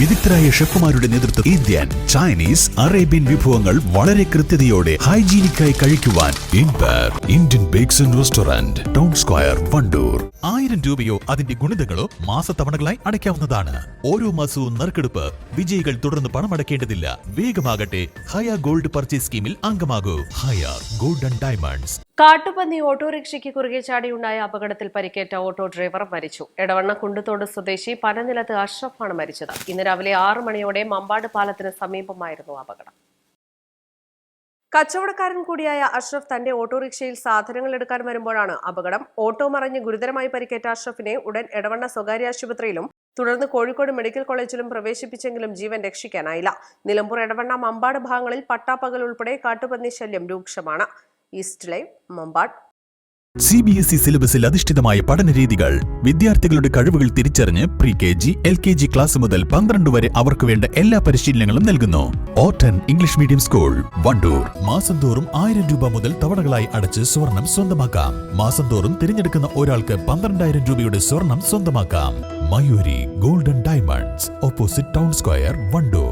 വിദഗ്ധരായ ഷെഫുമാരുടെ നേതൃത്വം Indian Chinese Arabian വിഭവങ്ങൾ വളരെ കൃത്യതയോടെ ഹൈജീനിക്കായി കഴിക്കുവാൻ Indian bakes and restaurant town square Wandoor. ആയിരം രൂപയോ അതിന്റെ ഗുണിതങ്ങളോ മാസത്തവണകളായി അടയ്ക്കാവുന്നതാണ്. ഓരോ മാസവും നറുക്കെടുപ്പ് വിജയികൾ തുടർന്ന് പണം അടയ്ക്കേണ്ടതില്ല വേഗമാകട്ടെ ഹയർ ഗോൾഡ് പർച്ചേസ് സ്കീമിൽ അംഗമാകൂ. Higher gold and diamonds. കാട്ടുപന്നി ഓട്ടോറിക്ഷയ്ക്ക് കുറുകെ ചാടിയുണ്ടായ അപകടത്തിൽ പരിക്കേറ്റ ഓട്ടോ ഡ്രൈവർ മരിച്ചു. എടവണ്ണ കുണ്ടുത്തോട് സ്വദേശി പനനിലത്ത് അഷ്റഫാണ് മരിച്ചത്. ഇന്ന് രാവിലെ ആറു മണിയോടെ മമ്പാട് പാലത്തിന് സമീപമായിരുന്നു അപകടം. കച്ചവടക്കാരൻ കൂടിയായ അഷ്റഫ് തന്റെ ഓട്ടോറിക്ഷയിൽ സാധനങ്ങൾ എടുക്കാൻ വരുമ്പോഴാണ് അപകടം. ഓട്ടോ മറിഞ്ഞ് ഗുരുതരമായി പരിക്കേറ്റ അഷ്റഫിനെ ഉടൻ എടവണ്ണ സ്വകാര്യ ആശുപത്രിയിലും തുടർന്ന് കോഴിക്കോട് മെഡിക്കൽ കോളേജിലും പ്രവേശിപ്പിച്ചെങ്കിലും ജീവൻ രക്ഷിക്കാനായില്ല. നിലമ്പൂർ എടവണ്ണ മമ്പാട് ഭാഗങ്ങളിൽ പട്ടാപ്പകൽ ഉൾപ്പെടെ കാട്ടുപന്നി ശല്യം രൂക്ഷമാണ്. East live Mambad. C B S E സിലബസിൽ അധിഷ്ഠിതമായ പഠന രീതികൾ വിദ്യാർത്ഥികളുടെ കഴിവുകൾ തിരിച്ചറിഞ്ഞ് pre K G L K G class മുതൽ പന്ത്രണ്ട് വരെ അവർക്ക് വേണ്ട എല്ലാ പരിശീലനങ്ങളും നൽകുന്നു. ഓട്ടൻ ഇംഗ്ലീഷ് മീഡിയം സ്കൂൾ വണ്ടൂർ. മാസം തോറും ആയിരം രൂപ മുതൽ തവണകളായി അടച്ച് സ്വർണം സ്വന്തമാക്കാം. മാസം തോറും തിരഞ്ഞെടുക്കുന്ന ഒരാൾക്ക് പന്ത്രണ്ടായിരം രൂപയുടെ സ്വർണം സ്വന്തമാക്കാം. Mayuri golden diamonds opposite town square Wandoor.